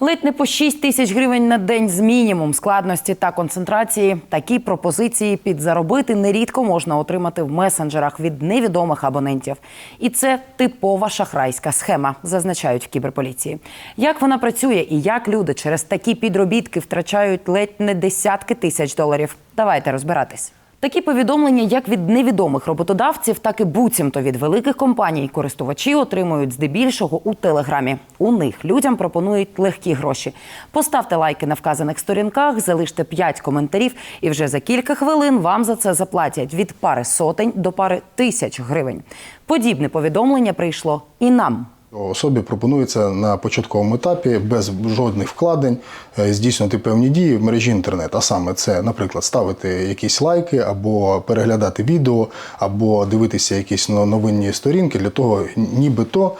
Ледь не по 6 тисяч гривень на день з мінімум складності та концентрації. Такі пропозиції підзаробити нерідко можна отримати в месенджерах від невідомих абонентів. І це типова шахрайська схема, зазначають в кіберполіції. Як вона працює і як люди через такі підробітки втрачають ледь не десятки тисяч доларів. Давайте розбиратись. Такі повідомлення, як від невідомих роботодавців, так і буцімто від великих компаній, користувачі отримують здебільшого у телеграмі. У них людям пропонують легкі гроші. Поставте лайки на вказаних сторінках, залиште 5 коментарів, і вже за кілька хвилин вам за це заплатять від пари сотень до пари тисяч гривень. Подібне повідомлення прийшло і нам. Особі пропонується на початковому етапі без жодних вкладень е, здійснювати певні дії в мережі інтернет. А саме це, наприклад, ставити якісь лайки, або переглядати відео, або дивитися якісь новинні сторінки для того, нібито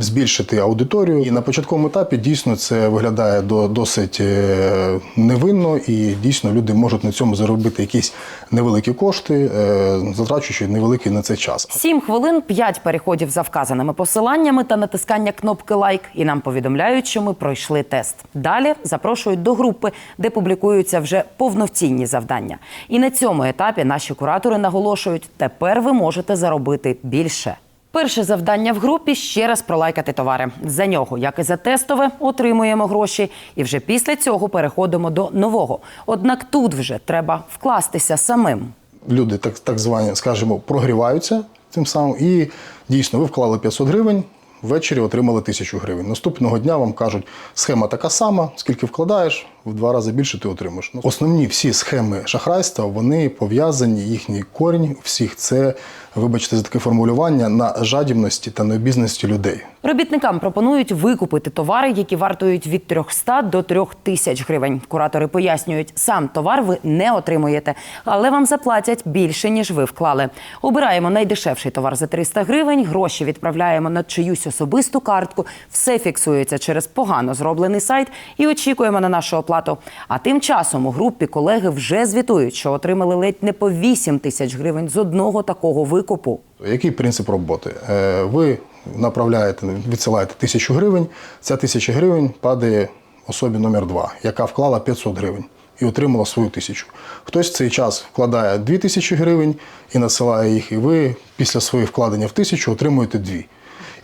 збільшити аудиторію. І на початковому етапі дійсно це виглядає до, досить е, невинно, і дійсно люди можуть на цьому заробити якісь невеликі кошти, е, затрачуючи невеликий на це час. 7 хвилин, 5 переходів за вказаними посиланнями та натискання кнопки лайк. І нам повідомляють, що ми пройшли тест. Далі запрошують до групи, де публікуються вже повноцінні завдання. І на цьому етапі наші куратори наголошують: тепер ви можете заробити більше. Перше завдання в групі ще раз пролайкати товари. За нього, як і за тестове, отримуємо гроші. І вже після цього переходимо до нового. Однак тут вже треба вкластися самим. люди так, так звані, скажімо, прогріваються тим самим, і дійсно ви вклали 500 гривень. Ввечері отримали тисячу гривень. Наступного дня вам кажуть, схема така сама, скільки вкладаєш, в два рази більше ти отримаєш. Ну, Основні всі схеми шахрайства вони пов'язані, їхній корінь всіх це, вибачте за таке формулювання, на жадібності та необізності людей. Робітникам пропонують викупити товари, які вартують від 300 до 3000 гривень. Куратори пояснюють, сам товар ви не отримуєте, але вам заплатять більше ніж ви вклали. Обираємо найдешевший товар за 300 гривень. Гроші відправляємо на чиюсь особисту картку. Все фіксується через погано зроблений сайт і очікуємо на нашу оплату. А тим часом у групі колеги вже звітують, що отримали ледь не по 8 тисяч гривень з одного такого викупу. Який принцип роботи? Е, Ви направляєте, відсилаєте тисячу гривень, ця тисяча гривень падає особі номер 2 яка вклала 500 гривень і отримала свою тисячу. Хтось в цей час вкладає 2 тисячі гривень і надсилає їх, і ви після своїх вкладення в тисячу отримуєте дві.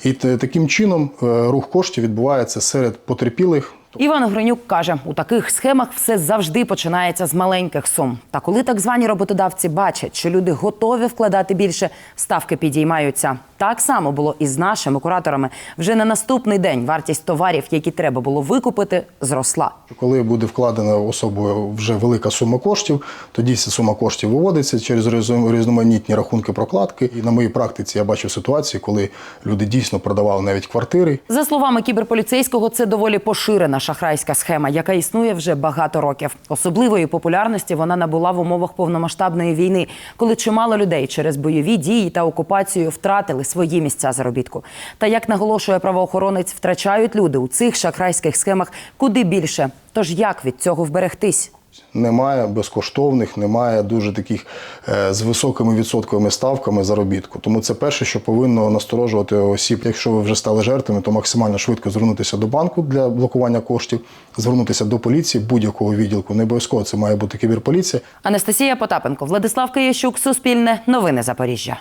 І таким чином е, рух коштів відбувається серед потерпілих. Іван Гринюк каже, у таких схемах все завжди починається з маленьких сум. Та коли так звані роботодавці бачать, що люди готові вкладати більше, ставки підіймаються. Так само було і з нашими кураторами. Вже на наступний день вартість товарів, які треба було викупити, зросла. Коли буде вкладена особою вже велика сума коштів, тоді ця сума коштів виводиться через різно- різноманітні рахунки прокладки. І на моїй практиці я бачив ситуації, коли люди дійсно продавали навіть квартири. За словами кіберполіцейського, це доволі поширена шахрайська схема, яка існує вже багато років. Особливої популярності вона набула в умовах повномасштабної війни, коли чимало людей через бойові дії та окупацію втратили свої місця заробітку. Та як наголошує правоохоронець, втрачають люди у цих шахрайських схемах куди більше. Тож як від цього вберегтись? Немає безкоштовних, немає дуже таких е, з високими відсотковими ставками заробітку. Тому це перше, що повинно насторожувати осіб. Якщо ви вже стали жертвами, то максимально швидко звернутися до банку для блокування коштів, звернутися до поліції будь-якого відділку. Не обов'язково це має бути кіберполіція. Анастасія Потапенко, Владислав Киящук, Суспільне, Новини Запоріжжя.